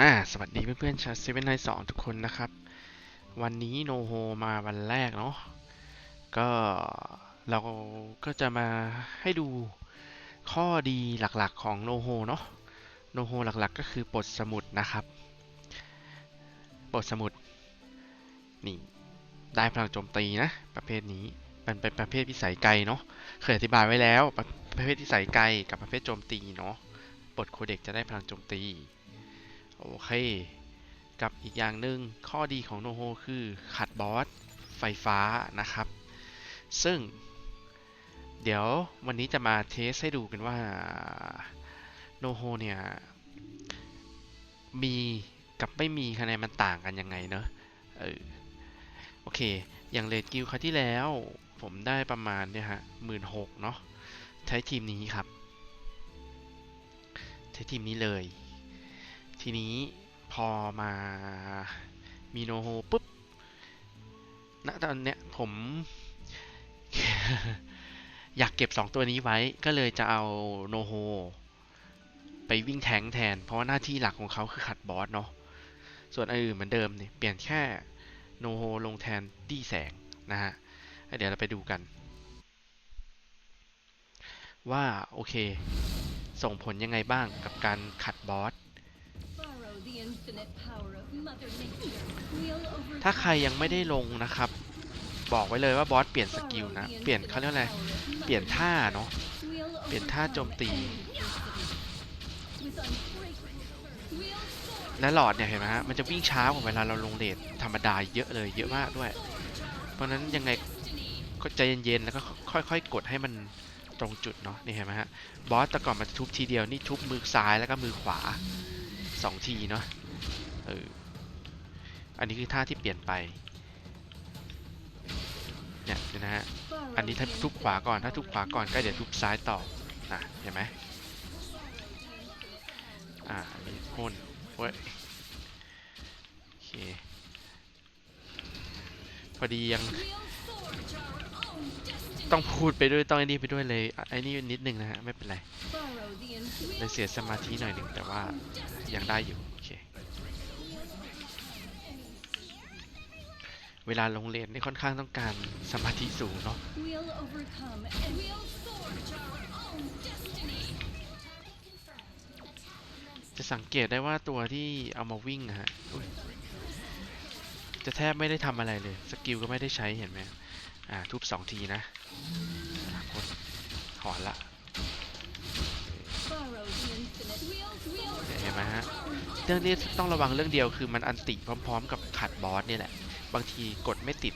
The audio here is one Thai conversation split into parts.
อ่าสวัสดีเพื่อนๆชาวเซเว่นไนสองทุกคนนะครับ วันนี้โนโฮมาวันแรกเนาะก็เราก็จะมาให้ดูข้อดีหลักๆของโนโฮเนาะโนโฮหลักๆก็คือปลดสมุดนะครับปลดสมุดนี่ได้พลังโจมตีนะประเภทนี้มันเป็นประเภทพิสัยไกลเนาะเคยอธิบายไว้แล้วประประเภทพิสัยไกลกับประเภทโจมตีเนาะปลดโคเด็กจะได้พลังโจมตี โอเค กับอีกอย่างหนึ่งข้อดีของโนโฮคือขัดบอสไฟฟ้านะครับ ซึ่ง เดี๋ยววันนี้จะมาเทสให้ดูกันว่าโนโฮเนี่ยมีกับไม่มีคะแนนมันต่างกันยังไงเนอะเออโอเค อย่างเลดกิลครั้งที่แล้วผมได้ประมาณเนี่ยฮะหมื่นหกเนาะใช้ทีมนี้ครับ ใช้ทีมนี้เลย ทีนี้พอมามีโนโฮปุ๊บณตอนเนี้ยผม อยากเก็บ 2 ตัวนี้ไว้ก็เลยจะเอาโนโฮไปวิ่งแทงแทน เพราะว่าหน้าที่หลักของเขาคือขัดบอสเนาะส่วนอันอื่นเหมือนเดิมเนี่ยเปลี่ยนแค่โนโฮลงแทนดี้แสงนะฮะเดี๋ยวเราไปดูกัน ว่า โอเค ส่งผลยังไงบ้างกับการขัดบอส ถ้าใครยังไม่ได้ลงนะครับ บอกไว้เลยว่าบอสเปลี่ยนสกิล Borrow นะ the เปลี่ยน infinite เขาเรียกอะไร power of Mother เปลี่ยนท่า Nature. เนาะ We'll เปลี่ยนท่าโจมตี overcome any adversity. With unbreakable first, we'll soar และหลอดเนี่ยเห็นไหมฮะ มันจะวิ่งช้ากว่าเวลาเราลงเลทธรรมดาเยอะเลยเยอะมากด้วย เพราะฉะนั้นยังไงก็ใจเย็นๆแล้วก็ค่อยๆ กดให้มันตรงจุดเนาะ นี่เห็นไหมฮะ บอสแต่ก่อนมันจะทุบทีเดียว นี่ทุบมือซ้ายแล้วก็มือขวาสองทีเนาะ เออ อันนี้คือท่าที่เปลี่ยนไป เนี่ยนะฮะ อันนี้ถ้าทุบขวาก่อน ถ้าทุบขวาก่อนก็เดี๋ยวทุบซ้ายต่อ นะเห็นไหมอ่ามีพ่นเว้ย โอเค พอดียังต้องพูดไปด้วยต้องไอ้นี่ไปด้วยเลยไอ้นี่นิดนึงนะฮะ ไม่เป็นไรเลยเสียสมาธิหน่อยหนึ่งแต่ว่ายังได้อยู่ เคเวลาลงเลนนี่ค่อนข้างต้องการสมาธิสูงเนาะ We'll overcome and we'll forge our own destiny. จะสังเกตได้ว่าตัวที่เอามาวิ่งอะฮะอุ๊ยจะแทบไม่ได้ทำอะไรเลย สกิลก็ไม่ได้ใช้เห็นไหมอ่า ทุบสองทีนะอะกดถอนละ Borrow the infinite. We'll we'll เนี่ยเห็นไหมฮะ เรื่องนี้ต้องระวังเรื่องเดียวคือมันอันติพร้อม ๆ กับขัดบอสเนี่ยแหละ บางทีกดไม่ติด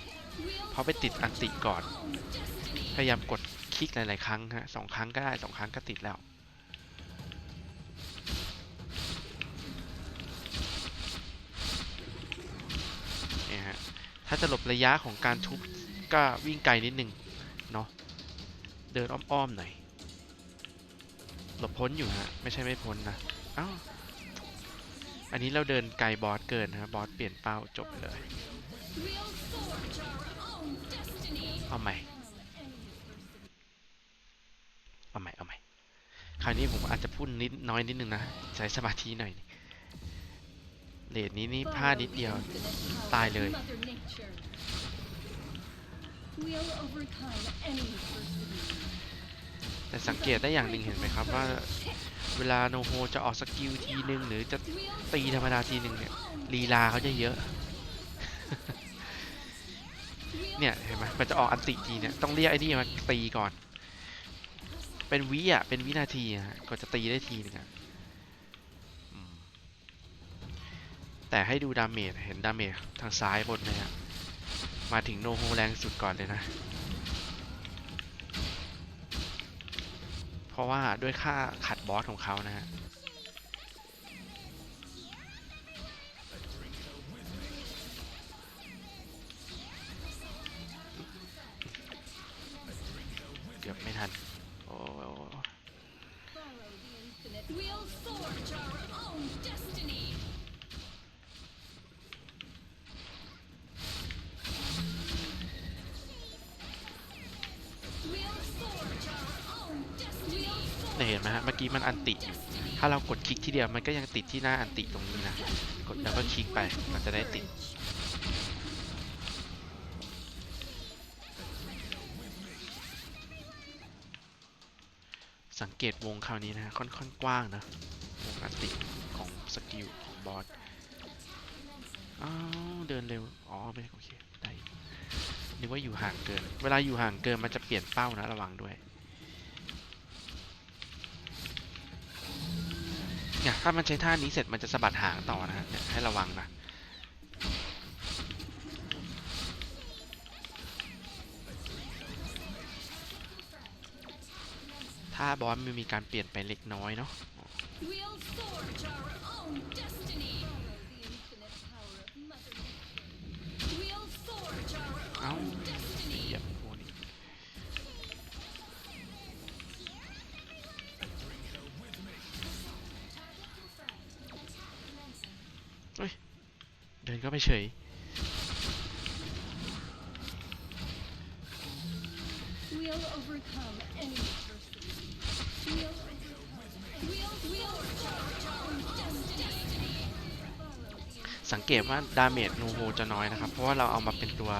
เพราะไปติดอันติก่อน พยายามกดคลิกหลาย ๆ ครั้งฮะสองครั้งก็ได้สองครั้งก็ติดแล้วเนี่ยฮะถ้าจะหลบระยะของการทุบก็วิ่งไกลนิดนึงเนาะเดินอ้อม ๆ หน่อยหลบพ้นอยู่ฮะ ไม่ใช่ไม่พ้นนะอ้าวอันนี้เราเดินไกลบอสเกินนะบอสเปลี่ยนเป้าจบเลย เอาใหม่ เอาใหม่ เอาใหม่ คราวนี้ผมอาจจะพูดนิดน้อยนิดนึงนะ ใช้สมาธิหน่อยเลดนี้นี่พลาดนิดเดียว ตายเลย แต่สังเกตได้อย่างหนึ่งเห็นไหมครับว่า เวลาโนโฮจะออกสกิลทีหนึ่งหรือจะตีธรรมดาทีหนึ่งเนี่ยลีลาเขาจะเยอะ เนี่ยเห็นไหมมันจะออกอันติทีเนี่ยต้องเรียกไอ้นี่มาตีก่อน เป็นวิอะเป็นวินาทีอะฮะก็จะตีได้ทีนึงอะแต่ให้ดูดาเมจเห็นดาเมจทางซ้ายบนไหมฮะมาถึงโนโฮแรงสุดก่อนเลยนะ เพราะว่าด้วยค่าขัดบอสของเขานะฮะ นี่ยเห็นไหมฮะเมื่อกี้มันอันติอยู่ถ้าเรากดคลิกทีเดียวมันก็ยังติดที่หน้าอันติตรงนี้นะกดแล้วก็คลิกไปมันจะได้ติดสังเกตวงคราวนี้นะฮะค่อนข้างกว้างนะวงอันติของสกิลของบอสอ้าวเดินเร็วอ๋อไม่โอเคได้นึกว่าอยู่ห่างเกิน เวลาอยู่ห่างเกินมันจะเปลี่ยนเป้านะระวังด้วย เนี่ยถ้ามันใช้ท่านี้เสร็จมันจะสะบัดหางต่อนะฮะให้ระวังนะถ้าบอสมันมีการเปลี่ยนไปเล็กน้อยเนาะาไปเฉย We'll overcome any adversity. We'll overcome. We'll we'll forge our own destiny. Follow the สังเกตว่าดาเมจนูโฮจะน้อยนะครับ เพราะว่าเราเอามาเป็นตัว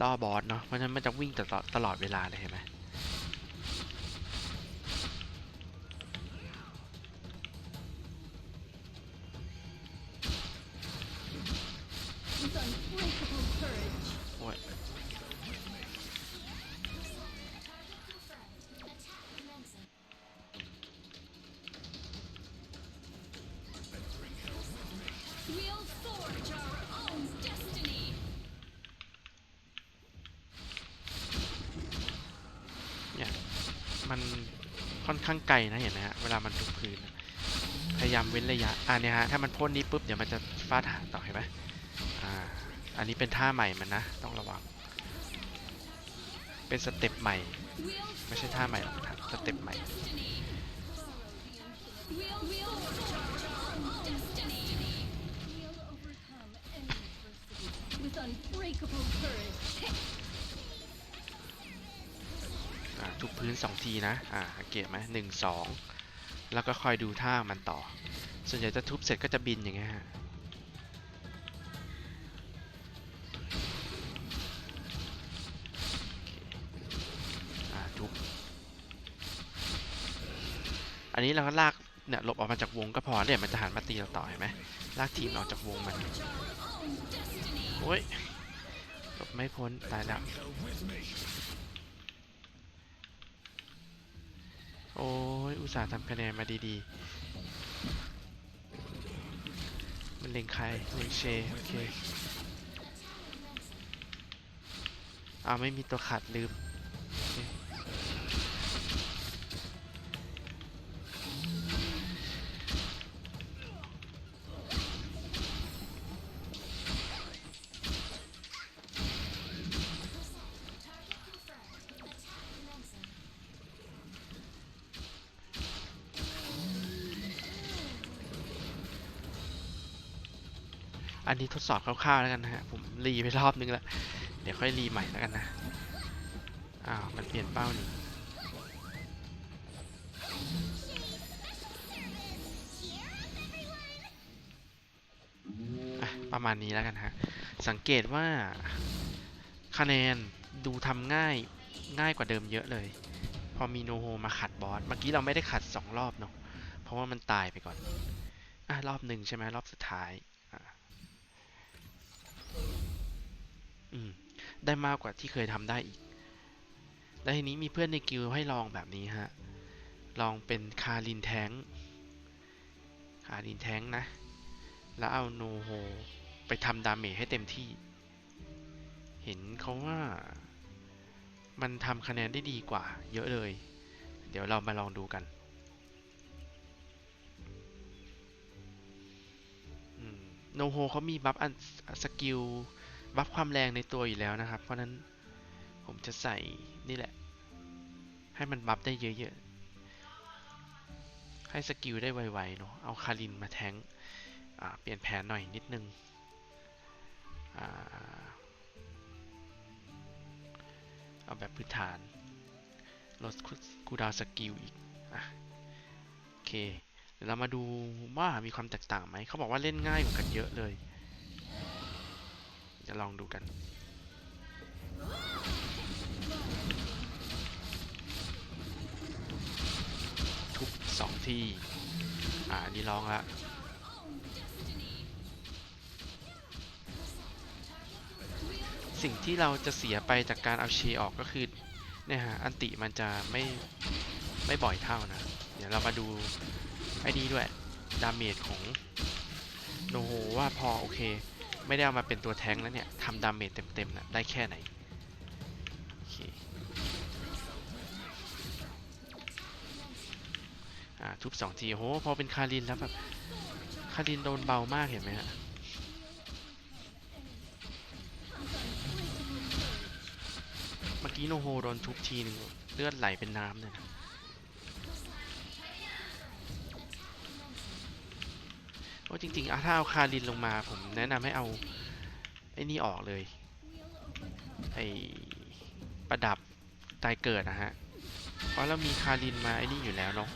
ล่อบอสเนาะ เพราะฉะนั้นมันจะวิ่งตลอดตลอดเวลาเลยเห็นไหม ค่อนข้างไกลนะเห็นไหมฮะเวลามันถูกพื้นพยายามเว้นระยะอ่าเนี่ยฮะถ้ามันพ่นนี้ปุ๊บเดี๋ยวมันจะฟาดหางต่อเห็นไหมอ่าอันนี้เป็นท่าใหม่มันนะต้องระวัง เป็นสเต็ปใหม่ ไม่ใช่ท่าใหม่หรอกสเต็ปใหม่ ทุกพื้นสองทีนะ อ่าเกตไหมหนึ่งสองแล้วก็คอยดูท่ามันต่อ ส่วนใหญ่จะทุบเสร็จก็จะบินอย่างเงี้ยฮะอ่าทุบ อันนี้เราก็ลากเนี่ยหลบออกมาจากวงก็พอเนี่ยมันจะหันมาตีเราต่อเห็นไหมลากทีมออกจากวงมัน โอ้ยหลบไม่พ้นตายแล้ว โอ้ย อุต ส่าห์ทำคะแนนมาดีๆ มันเล็งใครเล็งเชโอเคอ้าวไม่มีตัวขัดลืม อันนี้ทดสอบคร่าวๆแล้วกันนะฮะ ผมรีไปรอบนึงแล้วเดี๋ยวค่อยรีใหม่แล้วกันนะ อ้าว มันเปลี่ยนเป้านี่ประมาณนี้แล้วกันฮะ สังเกตว่าคะแนนดูทำง่ายง่ายกว่าเดิมเยอะเลย พอมีโนโฮมาขัดบอส เมื่อกี้เราไม่ได้ขัดสองรอบเนาะ เพราะว่ามันตายไปก่อน อะ รอบหนึ่งใช่ไหมรอบสุดท้าย อืม ได้มากกว่าที่เคยทำได้อีก แล้วทีนี้มีเพื่อนในกิลให้ลองแบบนี้ฮะ ลองเป็นคารินแทงคารินแทงนะ แล้วเอาโนโฮไปทำดาเมจให้เต็มที่ เห็นเขาว่า มันทำคะแนนได้ดีกว่า เยอะเลย เดี๋ยวเรามาลองดูกันโนโฮเขามีบัฟอันสกิล บัฟความแรงในตัวอยู่แล้วนะครับ เพราะนั้นผมจะใส่นี่แหละ ให้มันบัฟได้เยอะๆ ให้สกิลได้ไวๆเนาะเอาคารินมาแทงเปลี่ยนแผนหน่อยนิดนึงอเอาแบบพื้นฐาน ลดคูดาวสกิลอีกอโอเคดี๋ยวเรามาดูว่ามีความแตกต่างไหม เขาบอกว่าเล่นง่ายกว่ากันเยอะเลย เดี๋ยวลองดูกันทุบสองที่ อ่า นี่ลองละสิ่งที่เราจะเสียไปจากการเอาเชออกก็คือเนี่ยฮะอันติมันจะไม่ไม่บ่อยเท่านะ เดี๋ยวเรามาดูไอ้นี้ด้วย ดาเมจของโนโฮว่าพอโอเค ไม่ได้เอามาเป็นตัวแท้งแล้วเนี่ยทำดาเมจเต็มๆนะได้แค่ไหนทุบสองทีโอโหพอเป็นคารินแล้วแบบคารินโดนเบามากเห็นไหมฮะเมื่อกี้โนโฮโดนทุบทีหนึ่งเลือดไหลเป็นน้ำเลยนะ ราะจริงๆอะถ้าเอาคารินลงมา ผมแนะนำให้เอาไอ้นี่ออกเลย ไอประดับตายเกิดนะฮะ เพราะเรามีคารินมาไอ้นี่อยู่แล้วเนาะ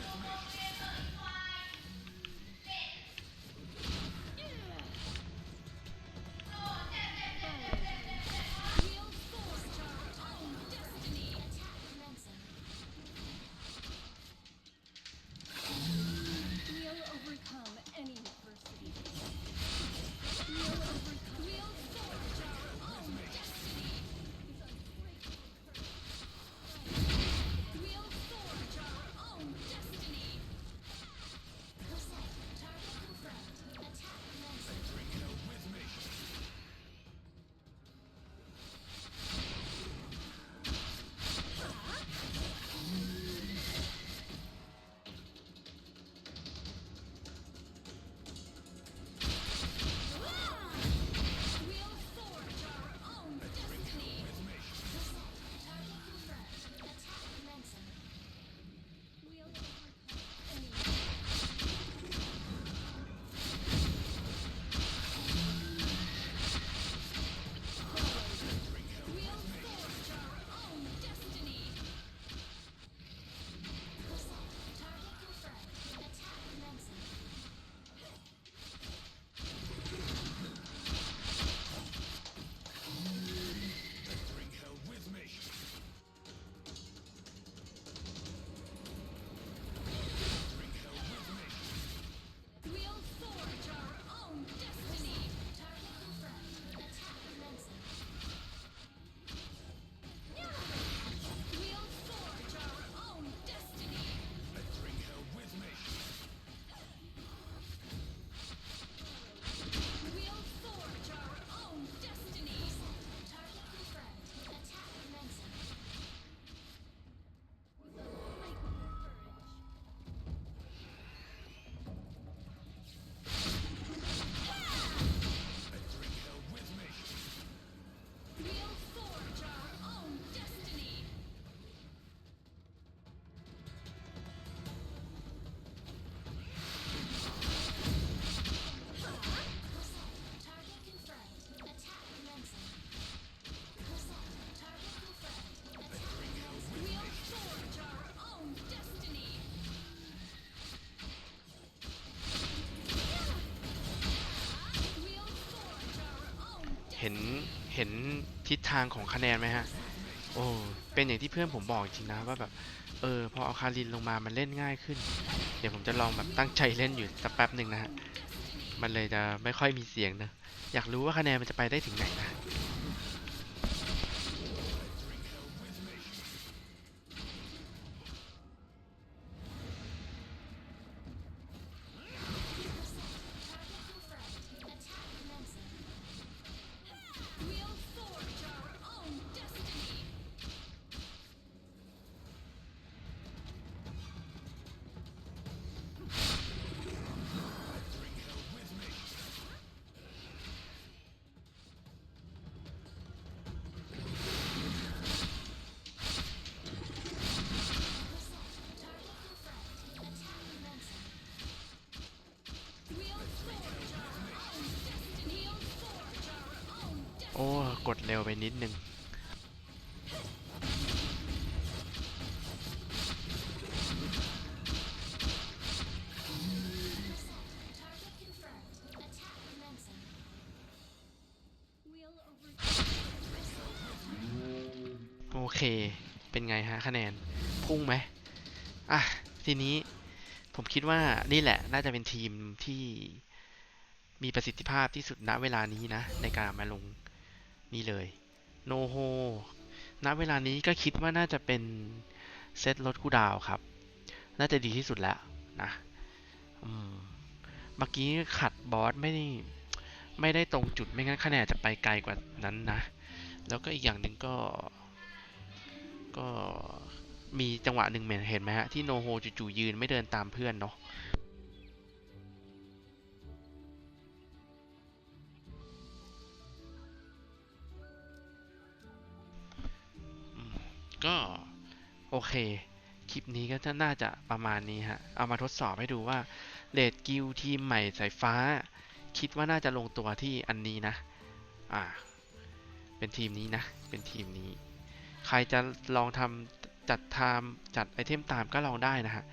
เห็นเห็นทิศทางของคะแนนไหมฮะ โอ้ เป็นอย่างที่เพื่อนผมบอกจริงนะว่าแบบเออพอเอาคารินลงมามันเล่นง่ายขึ้น เดี๋ยวผมจะลองแบบตั้งใจเล่นอยู่สักแป๊บหนึ่งนะฮะ มันเลยจะไม่ค่อยมีเสียงนะ อยากรู้ว่าคะแนนมันจะไปได้ถึงไหนนะ กดเร็วไปนิดนึงโอเค เป็นไงฮะคะแนน พุ่งไหมอะ ทีนี้ผมคิดว่านี่แหละ น่าจะเป็นทีมที่มีประสิทธิภาพที่สุดณเวลานี้นะ ในการมาลง นี่เลย โนโฮณเวลานี้ก็คิดว่าน่าจะเป็นเซตลดคูลดาวครับ น่าจะดีที่สุดแล้วนะอืมเมื่อกี้ขัดบอสไม่ได้ไม่ได้ตรงจุดไม่งั้นคะแนนจะไปไกลกว่านั้นนะ แล้วก็อีกอย่างหนึ่งก็ ก็มีจังหวะหนึ่งเหมือนเห็นไหมฮะ ที่โนโฮจู่ๆยืนไม่เดินตามเพื่อนเนาะ ก็โอเค คลิปนี้ก็จะน่าจะประมาณนี้ฮะ เอามาทดสอบให้ดูว่าเลดกิลทีมใหม่สายฟ้า คิดว่าน่าจะลงตัวที่อันนี้นะ อ่า เป็นทีมนี้นะ เป็นทีมนี้ ใครจะลองทำจัดทำจัดไอเทมตามก็ลองได้นะฮะ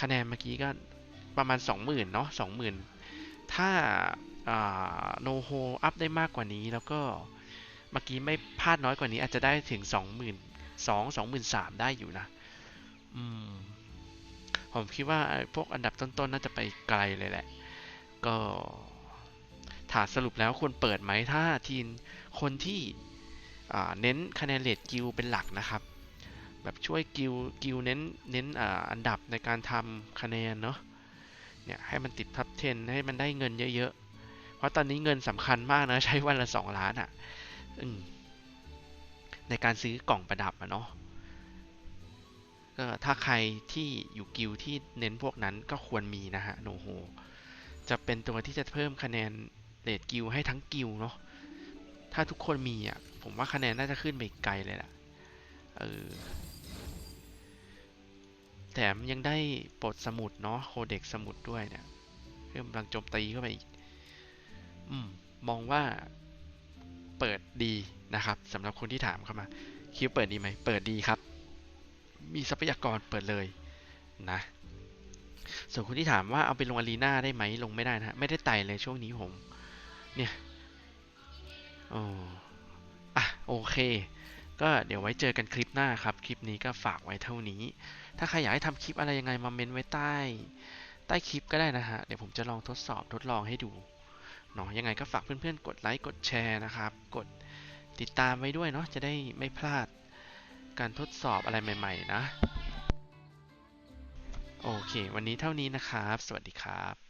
คะแนนเมื่อกี้ก็ประมาณ 20,000เนาะ20,000 ถ้าโนโฮอัพได้มากกว่านี้แล้วก็เมื่อกี้ไม่พลาดน้อยกว่านี้อาจจะได้ถึง 22,000 23,000ได้อยู่นะ อืม ผมคิดว่าพวกอันดับต้นๆน่าจะไปไกลเลยแหละ ก็ถามสรุปแล้วควรเปิดไหมถ้าทีมคนที่เน้นคะแนนเลดกิลเป็นหลักนะครับ แบบช่วยกิลกิลเน้นเน้นอ,อันดับในการทำคะแนนเนาะเนี่ยให้มันติดท็อป10 ให้มันได้เงินเยอะๆ เพราะตอนนี้เงินสำคัญมากนะ ใช้วันละ 2 ล้านอะ่ะ ในการซื้อกล่องประดับอะเนาะก็ถ้าใครที่อยู่กิลที่เน้นพวกนั้นก็ควรมีนะฮะโนโฮจะเป็นตัวที่จะเพิ่มคะแนนเลดกิลให้ทั้งกิลเนาะถ้าทุกคนมีอะผมว่าคะแนนน่าจะขึ้นไปไกลเลยล่ะเออแถมยังได้ปลดสมุดเนาะโคเด็กสมุดด้วยเนี่ยเพิ่มพลังโจมตีเข้าไปอีก อืม มองว่าเปิดดี นะครับสำหรับคนที่ถามเข้ามาคิวเปิดดีไหมเปิดดีครับ มีทรัพยากรเปิดเลยนะส่วนคนที่ถามว่าเอาไปลงอารีนาได้ไหมลงไม่ได้นะฮะไม่ได้ไต่เลยช่วงนี้ผม เนี่ยอ๋ออะโอเค ก็เดี๋ยวไว้เจอกันคลิปหน้าครับ คลิปนี้ก็ฝากไว้เท่านี้ ถ้าใครอยากให้ทำคลิปอะไรยังไงมาเมนไว้ใต้ ใต้คลิปก็ได้นะฮะ เดี๋ยวผมจะลองทดสอบทดลองให้ดูเนาะยังไงก็ฝากเพื่อนๆ กดไลค์กดแชร์นะครับ กด ติดตามไว้ด้วยเนาะจะได้ไม่พลาดการทดสอบอะไรใหม่ ๆ นะ โอเค วันนี้เท่านี้นะครับ สวัสดีครับ